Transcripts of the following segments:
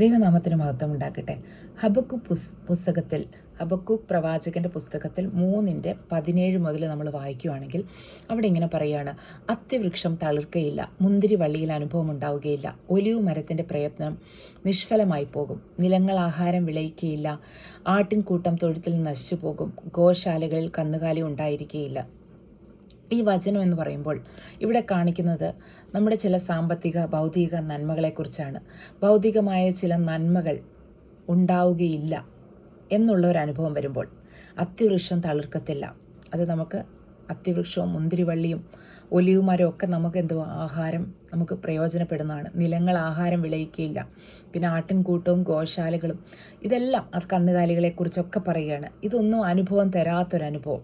ദൈവനാമത്തിന് മഹത്വം ഉണ്ടാക്കട്ടെ ഹബക്കു പുസ് പുസ്തകത്തിൽ ഹബക്കു പ്രവാചകന്റെ പുസ്തകത്തിൽ മൂന്നിന്റെ പതിനേഴ് മുതൽ നമ്മൾ വായിക്കുകയാണെങ്കിൽ അവിടെ ഇങ്ങനെ പറയുകയാണ് അത്യവൃക്ഷം തളിർക്കയില്ല മുന്തിരി വള്ളിയിൽ അനുഭവം ഉണ്ടാവുകയില്ല ഒലിവ് മരത്തിന്റെ പ്രയത്നം നിഷ്ഫലമായി പോകും നിലങ്ങൾ ആഹാരം വിളയിക്കുകയില്ല ആട്ടിൻകൂട്ടം തൊഴുത്തിൽ നശിച്ചു പോകും ഗോശാലകളിൽ കന്നുകാലി ഉണ്ടായിരിക്കുകയില്ല ഈ വചനം എന്ന് പറയുമ്പോൾ ഇവിടെ കാണിക്കുന്നത് നമ്മുടെ ചില സാമ്പത്തിക ഭൗതിക നന്മകളെക്കുറിച്ചാണ്. ഭൗതികമായ ചില നന്മകൾ ഉണ്ടാവുകയില്ല എന്നുള്ള ഒരു അനുഭവം വരുമ്പോൾ അത്യവൃക്ഷം തളിർക്കത്തില്ല. അത് നമുക്ക് അത്യവൃക്ഷവും മുന്തിരിവള്ളിയും ഒലിയുമാരും ഒക്കെ നമുക്ക് എന്തോ ആഹാരം നമുക്ക് പ്രയോജനപ്പെടുന്നതാണ്. നിലങ്ങൾ ആഹാരം വിളയിക്കുകയില്ല. പിന്നെ ആട്ടിൻകൂട്ടവും ഗോശാലകളും ഇതെല്ലാം അത് കന്നുകാലികളെക്കുറിച്ചൊക്കെ പറയുകയാണ്. ഇതൊന്നും അനുഭവം തരാത്തൊരനുഭവം.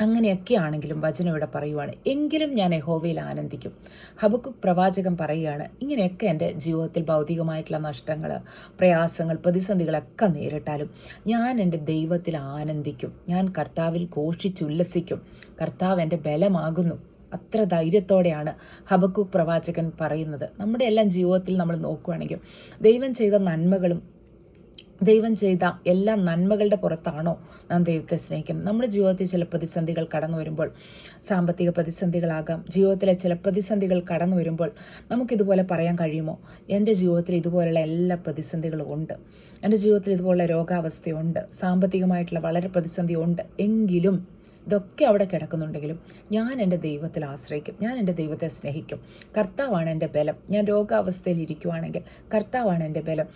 അങ്ങനെയൊക്കെ ആണെങ്കിലും വചനം ഇവിടെ പറയുവാണ്. എങ്കിലും ഞാൻ യഹോവയിൽ ആനന്ദിക്കും. ഹബക്കു പ്രവാചകം പറയുകയാണ് ഇങ്ങനെയൊക്കെ എന്റെ ജീവിതത്തിൽ ഭൗതികമായിട്ടുള്ള നഷ്ടങ്ങൾ പ്രയാസങ്ങൾ പ്രതിസന്ധികളൊക്കെ നേരിട്ടാലും ഞാൻ എന്റെ ദൈവത്തിൽ ആനന്ദിക്കും. ഞാൻ കർത്താവിൽ ഘോഷിച്ചുല്ലസിക്കും. കർത്താവ് എന്റെ ബലമാകുന്നു. അത്ര ധൈര്യത്തോടെയാണ് ഹബക്കു പ്രവാചകൻ പറയുന്നത്. നമ്മുടെ എല്ലാം ജീവിതത്തിൽ നമ്മൾ നോക്കുകയാണെങ്കിൽ ദൈവം ചെയ്ത നന്മകളും ദൈവം ചെയ്ത എല്ലാ നന്മകളുടെ പുറത്താണോ നാം ദൈവത്തെ സ്നേഹിക്കുന്നത്? നമ്മുടെ ജീവിതത്തിൽ ചില പ്രതിസന്ധികൾ കടന്നു വരുമ്പോൾ സാമ്പത്തിക പ്രതിസന്ധികളാകാം. ജീവിതത്തിലെ ചില പ്രതിസന്ധികൾ കടന്നു വരുമ്പോൾ നമുക്കിതുപോലെ പറയാൻ കഴിയുമോ? എന്റെ ജീവിതത്തിൽ ഇതുപോലെയുള്ള എല്ലാ പ്രതിസന്ധികളും ഉണ്ട്. എന്റെ ജീവിതത്തിൽ ഇതുപോലുള്ള രോഗാവസ്ഥയുണ്ട്. സാമ്പത്തികമായിട്ടുള്ള വളരെ പ്രതിസന്ധിയുണ്ട്. എങ്കിലും ഇതൊക്കെ അവിടെ കിടക്കുന്നുണ്ടെങ്കിലും ഞാൻ എന്റെ ദൈവത്തിൽ ആശ്രയിക്കും. ഞാൻ എന്റെ ദൈവത്തെ സ്നേഹിക്കും. കർത്താവാണ് എന്റെ ബലം. ഞാൻ രോഗാവസ്ഥയിൽ ഇരിക്കുവാണെങ്കിൽ കർത്താവാണ് എന്റെ ബലം.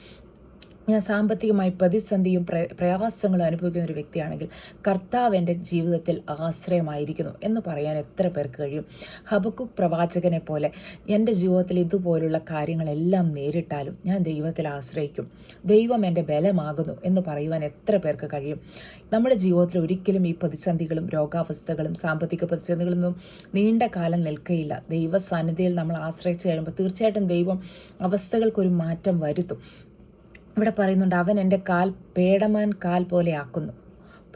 ഞാൻ സാമ്പത്തികമായി പ്രതിസന്ധിയും പ്രയാസങ്ങളും അനുഭവിക്കുന്ന ഒരു വ്യക്തിയാണെങ്കിൽ കർത്താവ് എന്റെ ജീവിതത്തിൽ ആശ്രയമായിരിക്കുന്നു എന്ന് പറയാൻ എത്ര പേർക്ക് കഴിയും? ഹബക്കു പ്രവാചകനെ പോലെ എന്റെ ജീവിതത്തിൽ ഇതുപോലുള്ള കാര്യങ്ങളെല്ലാം നേരിട്ടാലും ഞാൻ ദൈവത്തിൽ ആശ്രയിക്കും. ദൈവം എന്റെ ബലമാകുന്നു എന്ന് പറയുവാൻ എത്ര പേർക്ക് കഴിയും? നമ്മുടെ ജീവിതത്തിൽ ഒരിക്കലും ഈ പ്രതിസന്ധികളും രോഗാവസ്ഥകളും സാമ്പത്തിക പ്രതിസന്ധികളൊന്നും നീണ്ട കാലം നിൽക്കയില്ല. ദൈവ സാന്നിധ്യയിൽ നമ്മൾ ആശ്രയിച്ച് കഴിയുമ്പോൾ തീർച്ചയായിട്ടും ദൈവം അവസ്ഥകൾക്കൊരു മാറ്റം വരുത്തും. ഇവിടെ പറയുന്നുണ്ട് അവൻ എന്റെ കാൽ പേടമാൻ കാൽ പോലെ ആക്കുന്നു.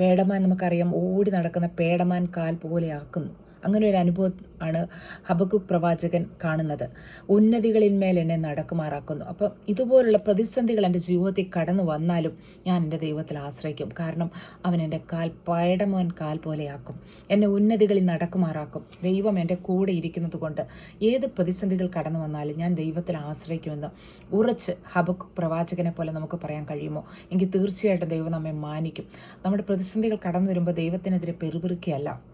പേടമാൻ നമുക്കറിയാം ഓടി നടക്കുന്ന പേടമാൻ കാൽ പോലെ ആക്കുന്നു. അങ്ങനെ ഒരു അനുഭവം ആണ് ഹബക്കുക്ക് പ്രവാചകൻ കാണുന്നത്. ഉന്നതികളിന്മേൽ എന്നെ നടക്കുമാറാക്കുന്നു. അപ്പം ഇതുപോലുള്ള പ്രതിസന്ധികൾ എന്റെ ജീവിതത്തിൽ കടന്നു വന്നാലും ഞാൻ എന്റെ ദൈവത്തിൽ ആശ്രയിക്കും. കാരണം അവൻ എന്റെ കാൽ പയടമോൻ കാൽ പോലെയാക്കും. എന്നെ ഉന്നതികളിൽ നടക്കുമാറാക്കും. ദൈവം എന്റെ കൂടെ ഇരിക്കുന്നത് കൊണ്ട് ഏത് പ്രതിസന്ധികൾ കടന്നു വന്നാലും ഞാൻ ദൈവത്തിൽ ആശ്രയിക്കുമെന്ന് ഉറച്ച് ഹബക്കു പ്രവാചകനെ പോലെ നമുക്ക് പറയാൻ കഴിയുമോ? എങ്കിൽ തീർച്ചയായിട്ടും ദൈവം നമ്മെ മാനിക്കും. നമ്മുടെ പ്രതിസന്ധികൾ കടന്നു വരുമ്പോൾ ദൈവത്തിനെതിരെ പെറുപിറുക്കിയല്ല.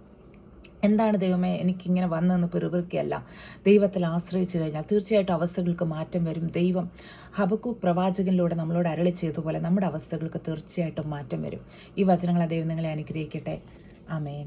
എന്താണ് ദൈവമേ എനിക്കിങ്ങനെ വന്നതെന്ന് പെറുപിറുക്കിയല്ല. ദൈവത്തിൽ ആശ്രയിച്ചു കഴിഞ്ഞാൽ തീർച്ചയായിട്ടും അവസ്ഥകൾക്ക് മാറ്റം വരും. ദൈവം ഹബക്കു പ്രവാചകനിലൂടെ നമ്മളോട് അരളി ചെയ്തതുപോലെ നമ്മുടെ അവസ്ഥകൾക്ക് തീർച്ചയായിട്ടും മാറ്റം വരും. ഈ വചനങ്ങളെ ദൈവം നിങ്ങളെ അനുഗ്രഹിക്കട്ടെ. ആമേൻ.